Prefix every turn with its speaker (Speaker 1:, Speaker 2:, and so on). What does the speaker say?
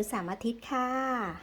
Speaker 1: นุสามอาทิตย์ค่ะ